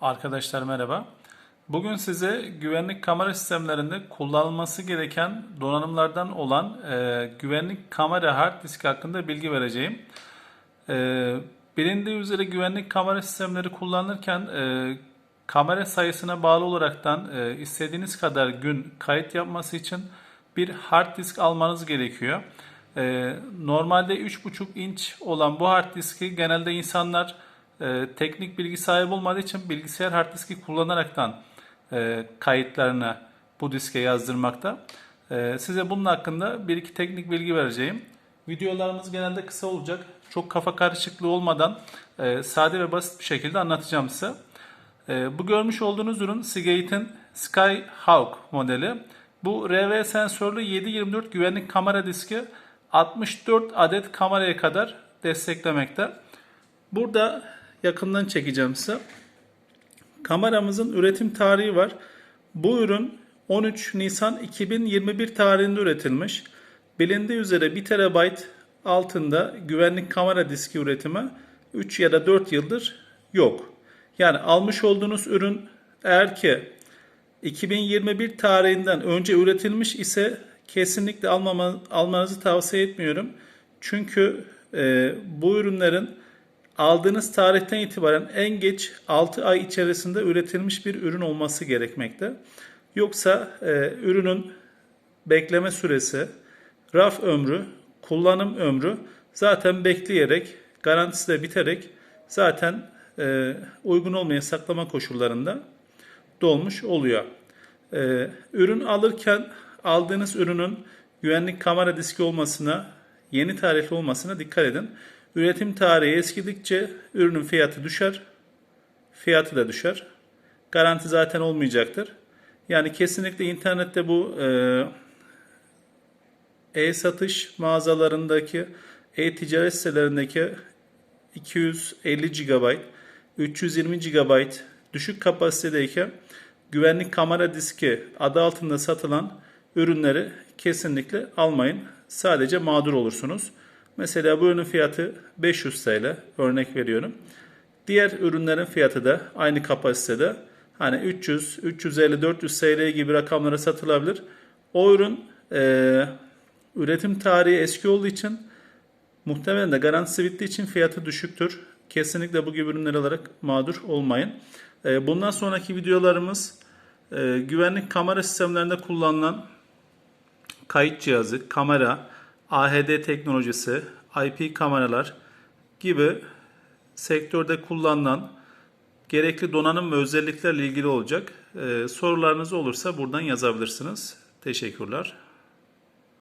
Arkadaşlar merhaba. Bugün size güvenlik kamera sistemlerinde kullanılması gereken donanımlardan olan e, güvenlik kamera hard disk hakkında bilgi vereceğim. E, bilindiği üzere güvenlik kamera sistemleri kullanırken e, kamera sayısına bağlı olaraktan e, istediğiniz kadar gün kayıt yapması için bir hard disk almanız gerekiyor. E, normalde 3,5 inç olan bu hard diski genelde insanlar e, teknik bilgi sahibi olmadığı için bilgisayar hard diski kullanaraktan e, kayıtlarını bu diske yazdırmakta. E, size bunun hakkında bir iki teknik bilgi vereceğim. Videolarımız genelde kısa olacak. Çok kafa karışıklığı olmadan e, sade ve basit bir şekilde anlatacağım size. E, bu görmüş olduğunuz ürün Seagate'in Skyhawk modeli. Bu RV sensörlü 7/24 güvenlik kamera diski 64 adet kameraya kadar desteklemekte. Burada yakından çekeceğim size. Kameramızın üretim tarihi var. Bu ürün 13 Nisan 2021 tarihinde üretilmiş. Bilindiği üzere 1 TB altında güvenlik kamera diski üretimi 3 ya da 4 yıldır yok. Yani almış olduğunuz ürün eğer ki 2021 tarihinden önce üretilmiş ise kesinlikle almama, almanızı tavsiye etmiyorum. Çünkü e, bu ürünlerin aldığınız tarihten itibaren en geç 6 ay içerisinde üretilmiş bir ürün olması gerekmekte. Yoksa e, ürünün bekleme süresi, raf ömrü, kullanım ömrü zaten bekleyerek, garantisi de biterek zaten e, uygun olmayan saklama koşullarında dolmuş oluyor. E, ürün alırken aldığınız ürünün güvenlik kamera diski olmasına, yeni tarihli olmasına dikkat edin. Üretim tarihi eskidikçe ürünün fiyatı düşer. Fiyatı da düşer. Garanti zaten olmayacaktır. Yani kesinlikle internette bu e-satış mağazalarındaki, e-ticaret sitelerindeki 250 GB, 320 GB düşük kapasitedeyken güvenlik kamera diski adı altında satılan ürünleri kesinlikle almayın. Sadece mağdur olursunuz. Mesela bu ürünün fiyatı 500 TL örnek veriyorum. Diğer ürünlerin fiyatı da aynı kapasitede hani 300, 350, 400 TL gibi rakamlara satılabilir. O ürün e, üretim tarihi eski olduğu için muhtemelen de garantisi bittiği için fiyatı düşüktür. Kesinlikle bu gibi ürünler alarak mağdur olmayın. E, bundan sonraki videolarımız e, güvenlik kamera sistemlerinde kullanılan kayıt cihazı, kamera, AHD teknolojisi, IP kameralar gibi sektörde kullanılan gerekli donanım ve özelliklerle ilgili olacak. Ee, sorularınız olursa buradan yazabilirsiniz. Teşekkürler.